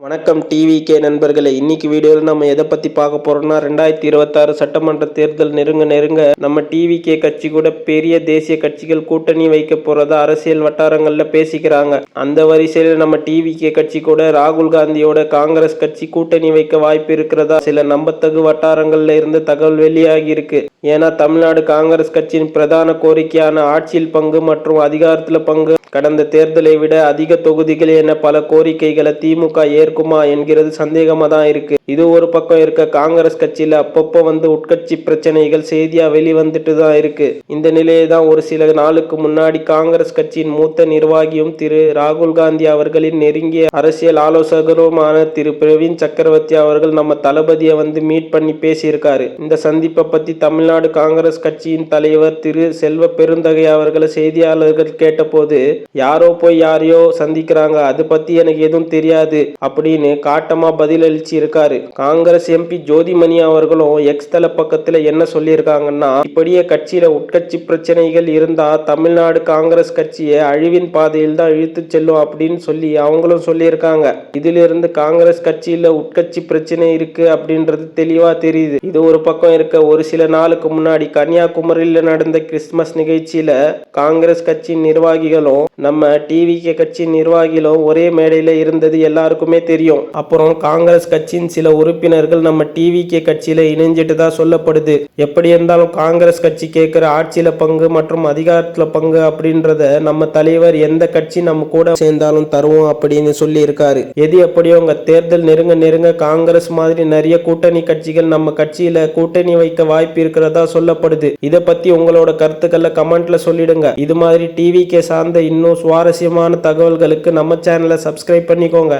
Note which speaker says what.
Speaker 1: வணக்கம் TV K நண்பர்களே இன்னைக்கு வீடியோவில் நம்ம எதை பற்றி பார்க்க போறோம்னா ரெண்டாயிரத்தி இருபத்தாறு சட்டமன்ற தேர்தல் நெருங்க நெருங்க நம்ம டிவி கே கட்சி கூட பெரிய தேசிய கட்சிகள் கூட்டணி வைக்க போறதா அரசியல் வட்டாரங்கள்ல பேசிக்கிறாங்க. அந்த வரிசையில் நம்ம டிவி கே கட்சி கூட ராகுல் காந்தியோட காங்கிரஸ் கட்சி கூட்டணி வைக்க வாய்ப்பு இருக்கிறதா? சில நம்பத்தகு வட்டாரங்கள்ல இருந்து தகவல் வெளியாகி இருக்கு. ஏன்னா தமிழ்நாடு காங்கிரஸ் கட்சியின் பிரதான கோரிக்கையான ஆட்சியில் பங்கு மற்றும் அதிகாரத்துல பங்கு. கடந்த தேர்தலை விட அதிக தொகுதிகள் என பல கோரிக்கைகளை திமுக இருக்குமா என்கிறது சந்தேகமா தான் இருக்கு. இது ஒரு பக்கம் இருக்க காங்கிரஸ் கட்சியில் அப்பப்போ வந்து உட்கட்சி பிரச்சனைகள் செய்தியா வெளிவந்துட்டு தான் இருக்கு. இந்த நிலையை தான் ஒரு சில நாளுக்கு முன்னாடி காங்கிரஸ் கட்சியின் மூத்த நிர்வாகியும் திரு ராகுல் காந்தி அவர்களின் நெருங்கிய அரசியல் ஆலோசகருமான திரு பிரவீன் சக்கரவர்த்தி அவர்கள் நம்ம தளபதியை வந்து மீட் பண்ணி பேசியிருக்காரு. இந்த சந்திப்பை பத்தி தமிழ்நாடு காங்கிரஸ் கட்சியின் தலைவர் திரு செல்வ பெருந்தகை அவர்களை செய்தியாளர்கள் கேட்டபோது யாரோ போய் யாரையோ சந்திக்கிறாங்க அது பத்தி எனக்கு எதுவும் தெரியாது. அப்படின்னு காட்டமாக பதிலளிச்சு இருக்காரு. காங்கிரஸ் எம்பி ஜோதிமணி அவர்களும் எக்ஸ் தள பக்கத்தில் என்ன சொல்லியிருக்காங்கன்னா இப்படியே கட்சியில் உட்கட்சி பிரச்சனைகள் இருந்தால் தமிழ்நாடு காங்கிரஸ் கட்சியை அழிவின் பாதையில் தான் இழுத்து செல்லும் அப்படின்னு சொல்லி அவங்களும் சொல்லியிருக்காங்க. இதிலிருந்து காங்கிரஸ் கட்சியில் உட்கட்சி பிரச்சனை இருக்கு அப்படின்றது தெளிவாக தெரியுது. இது ஒரு பக்கம் இருக்க ஒரு சில நாளுக்கு முன்னாடி கன்னியாகுமரியில் நடந்த கிறிஸ்துமஸ் நிகழ்ச்சியில் காங்கிரஸ் கட்சியின் நிர்வாகிகளும் நம்ம டிவிகே கட்சி நிர்வாகிகளும் ஒரே மேடையில் இருந்தது எல்லாருக்குமே தெரியும். அப்புறம் காங்கிரஸ் கட்சியின் சில உறுப்பினர்கள் நம்ம டிவிகே கட்சியில இணைஞ்சிட்டு தான் சொல்லப்படுது. எப்படி இருந்தாலும் காங்கிரஸ் கட்சி கேட்கிற ஆட்சியில பங்கு மற்றும் அதிகாரத்துல பங்கு அப்படின்றத நம்ம தலைவர் எந்த கட்சி நம்ம கூட சேர்ந்தாலும் தருவோம் அப்படின்னு சொல்லி இருக்காரு எது எப்படியோ உங்க தேர்தல் நெருங்க நெருங்க காங்கிரஸ் மாதிரி நிறைய கூட்டணி கட்சிகள் நம்ம கட்சியில கூட்டணி வைக்க வாய்ப்பு இருக்கிறதா சொல்லப்படுது. இதை பத்தி உங்களோட கருத்துக்களை கமெண்ட்ல சொல்லிடுங்க. இது மாதிரி டிவிகே சார்ந்த இன்னும் சுவாரஸ்யமான தகவல்களுக்கு நம்ம சேனலை சப்ஸ்கிரைப் பண்ணிக்கோங்க.